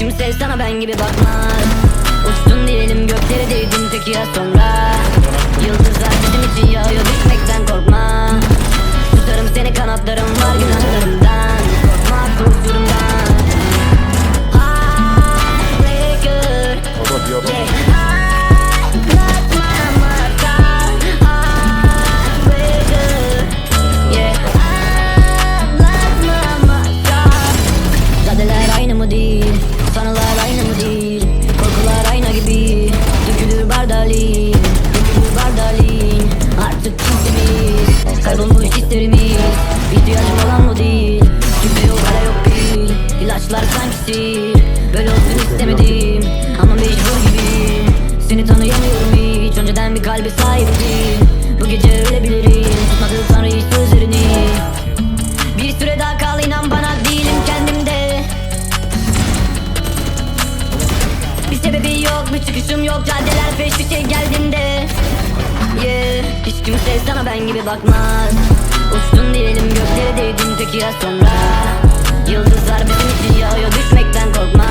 kimse sana ben gibi bakmaz. Uçtun diyelim göklere değdin peki ya sonra İlaçlar sanki Böyle olsun istemedim. Ama mecbur gibiyim. Seni tanıyamıyorum hiç. Önceden bir kalbe sahiptin Bu gece ölebilirim. Tutmadı tanrı hiç sözlerini bir süre daha kal inan bana değilim kendimde. Bir sebebi yok bir çıkışım yok. Caddeler peş peşe geldiğinde. Yeah Hiç kimse sana ben gibi bakmaz. Uçtun diyelim göklere değdin. Peki ya sonra Yıldızlar bizim için yağıyor düşmekten korkma.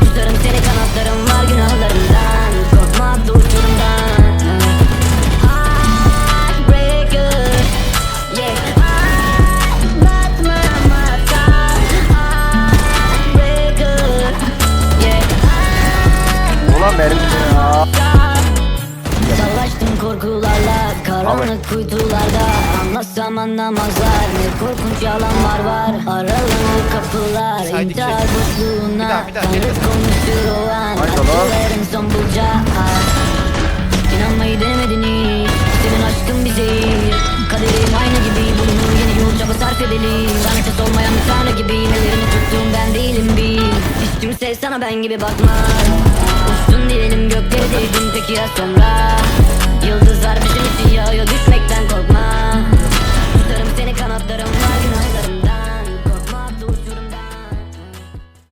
Tutarım seni kanatlarım var günahlarımdan. Korkma atla uçurumdan. Heartbreaker. Yeah. Heartbreaker. Yeah. Ulan benim ya. Savaştım korkularla karanlık kuytularda Anlatsam anlamazlar. Ne korkunç yalanlar var. Aralanır kapılar Saydı intihar ki. boşluğuna Tanrı konuşur o an. Acıların son bulacağı İnanmayı denemedin hiç. Senin aşkın bir zehir Kaderim aynı gibi. Bulunur yeni yol çaba sarf edelim Lanetsiz olmayan bir tanrı gibi. Nelerini tuttuğum ben değilim bil Hiç kimse sana ben gibi bakmaz